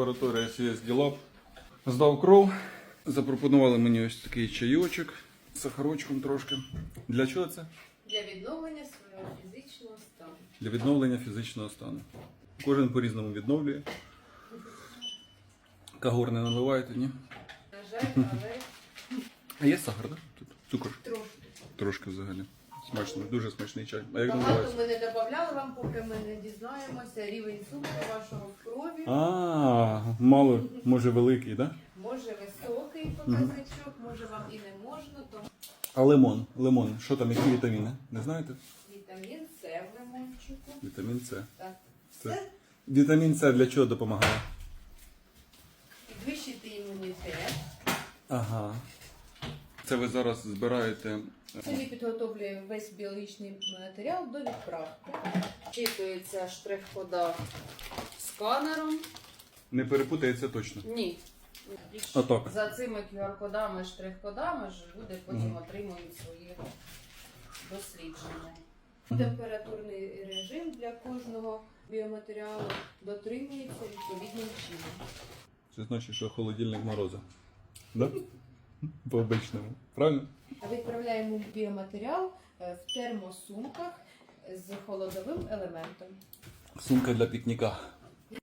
Лабораторія CSD Lab. Здав кров. Запропонували мені ось такий чайочок з сахарочком трошки. Для чого це? Для відновлення свого фізичного стану. Для відновлення фізичного стану. Кожен по-різному відновлює. Кагор не наливаєте, ні? На жаль, але А є сахар, так? Тут цукор. трошки. Трошки взагалі. Смачно, дуже смачний чай. А як Багато називається? ми не додавали вам, поки ми не дізнаємося рівень цукру вашого в крові. А, мало, може великий, так? Да? Може високий показничок, може вам і не можна, тому А лимон, лимон, що там, які вітаміни? Не знаєте? вітамін С в лимончику. Вітамін С. Так. Це. Це Вітамін С для чого допомагає? підвищити імунітет. Ага. Це ви зараз збираєте. Собі підготовлюємо весь біологічний матеріал до відправки. Читується штрих-кода сканером. Не перепутається точно. Ні. Отак. За цими QR-кодами, штрих-кодами ж люди потім отримують свої дослідження. Температурний режим для кожного біоматеріалу дотримується відповідним чином. Це значить, що холодильник мороза. Да? По обичному. Правильно? Відправляємо біоматеріал е, в термосумках з холодовим елементом. Сумка для пікніка.